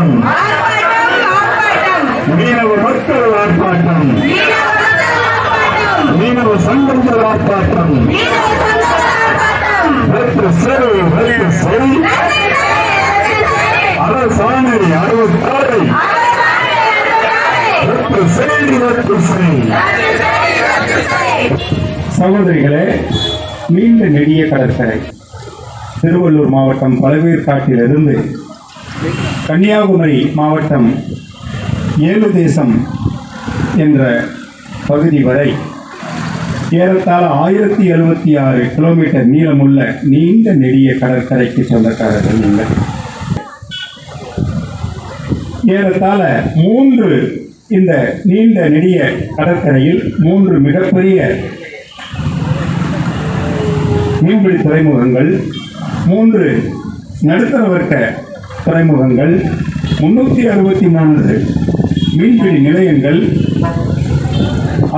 ஆர்ப்பாட்டம். மீனவ மக்கள் ஆர்ப்பாட்டம். மீனவ சங்கங்கள் ஆர்ப்பாட்டம். சரி சரி அரசாணை அறுபத்தாறை. ரத்து சரி ரத்து சரி சகோதரிகளே நீண்ட நெடிய கடற்கரை. திருவள்ளூர் மாவட்டம் பழவேற்காட்டிலிருந்து கன்னியாகுமரி மாவட்டம் ஏழு தேசம் என்ற பகுதி வரை ஏறத்தாழ ஆயிரத்தி எழுபத்தி ஆறு கிலோமீட்டர் நீளமுள்ள நீண்ட நெடிய கடற்கரைக்கு சொந்தக்காரர்கள் இல்லை. ஏறத்தாழ மூன்று இந்த நீண்ட நெடிய கடற்கரையில் மூன்று மிகப்பெரிய மீன்பிடி துறைமுகங்கள் மூன்று நடுத்தர வர்க்க துறைமுகங்கள் முன்னூற்றி அறுபத்தி மூணு மீன்பிடி நிலையங்கள்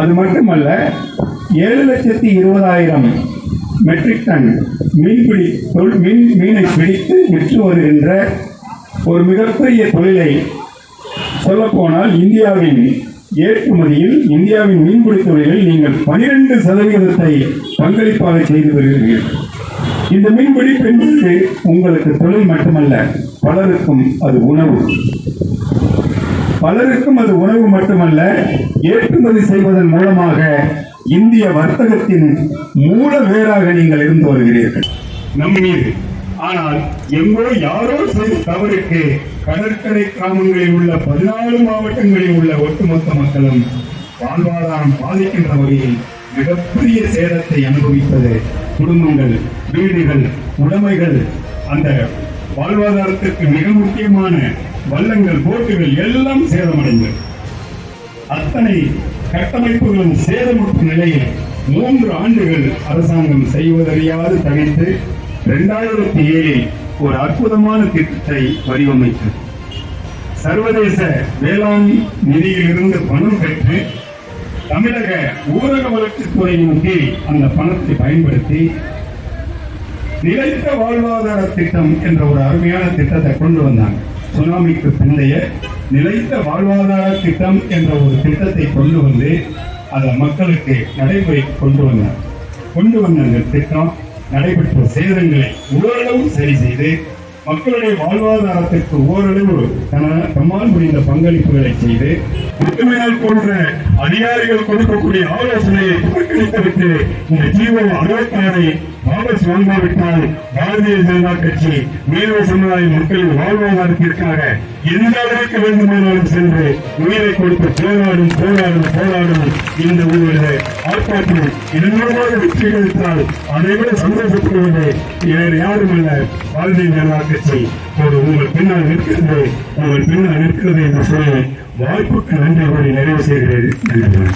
அது மட்டுமல்ல ஏழு லட்சத்தி இருபதாயிரம் மெட்ரிக் டன் மீன்பிடி தொழில் மீன் மீனை பிடித்து விற்று வருகின்ற ஒரு மிகப்பெரிய தொழிலை சொல்லப்போனால் இந்தியாவின் ஏற்றுமதியில் இந்தியாவின் மீன்பிடி தொழிலில் நீங்கள் பனிரெண்டு சதவீதத்தை பங்களிப்பாக செய்து வருகிறீர்கள். இந்த மீன்பிடி பெண்களுக்கு உங்களுக்கு தொழில் மட்டுமல்ல பலருக்கும் அது உணவு. பலருக்கும் அது உணவு மட்டுமல்ல ஏற்றுமதி செய்வதன் மூலமாக இந்திய வர்த்தகத்தின் மூல வேறாக நீங்கள் இருந்து வருகிறீர்கள். நம் மீது. ஆனால் எங்கோ யாரோ செய்த தவறுக்கு கடற்கரை கிராமங்களில் உள்ள பதினாலு மாவட்டங்களில் உள்ள ஒட்டுமொத்த மக்களும் வாழ்வாதாரம் பாதிக்கின்ற வகையில் மிகப்பெரிய சேதத்தை அனுபவித்தது குடும்பங்கள் வீடுகள் உடைமைகள் அந்த வாழ்வாதாரத்திற்கு மிக முக்கியமான வள்ளங்கள் போட்டுகள் எல்லாம் சேதமடைந்தது அத்தனை கட்டமைப்புகளும் சேதமுற்ற நிலையில் மூன்று ஆண்டுகள் அரசாங்கம் செய்வதறியாது தவிர்த்து இரண்டாயிரத்தி ஏழில் ஒரு அற்புதமான திட்டத்தை வடிவமைத்தது. சர்வதேச வேளாண் நிதியிலிருந்து பணம் பெற்று தமிழக ஊரக வளர்ச்சித்துறையின் கீழ் அந்த பணத்தை பயன்படுத்தி நிலைத்த வாழ்வாதார திட்டம் என்ற ஒரு அருமையான திட்டத்தை கொண்டு வந்தாங்க. சுனாமிக்கு பிந்தைய நிலைத்த வாழ்வாதார திட்டம் என்ற ஒரு திட்டத்தை கொண்டு வந்து அதை மக்களுக்கு நடைமுறைக்கு கொண்டு வந்தார் கொண்டு வந்த அந்த திட்டம் நடைபெற்ற சேதங்களை ஓரளவு சரி செய்து மக்களுடைய வாழ்வாதாரத்திற்கு ஓரளவு தன- தம்மால் முடிந்த பங்களிப்புகளை செய்து முத்துமையால் போன்ற அதிகாரிகள் கொடுக்கக்கூடிய ஆலோசனையை புறக்கணித்துவிட்டு இந்த ஜீவோ அறுபத்தாறை தாமஸ் வாங்காவிட்டால் பாரதிய ஜனதா கட்சி மீனவ சமுதாய மக்களின் வாழ்வாதாரத்திற்காக எந்த அளவுக்கு வேண்டுமானாலும் சென்று உயிரை கொடுத்து போராடும் போராடும் போராடும் இந்த ஒரு ஆர்ப்பாட்டம் இதன் வெற்றி கிடைத்தால் அதை விட சந்தோஷப்படுவது வேறு யாரும் அல்ல பாரதிய ஜனதா கட்சி. ஒரு உங்கள் பின்னால் நிற்கிறது உங்கள் பின்னால் நிற்கிறது என்று சொல்லி வாய்ப்புக்கு நன்றி கூறி நிறைவு செய்கிறேன். நன்றி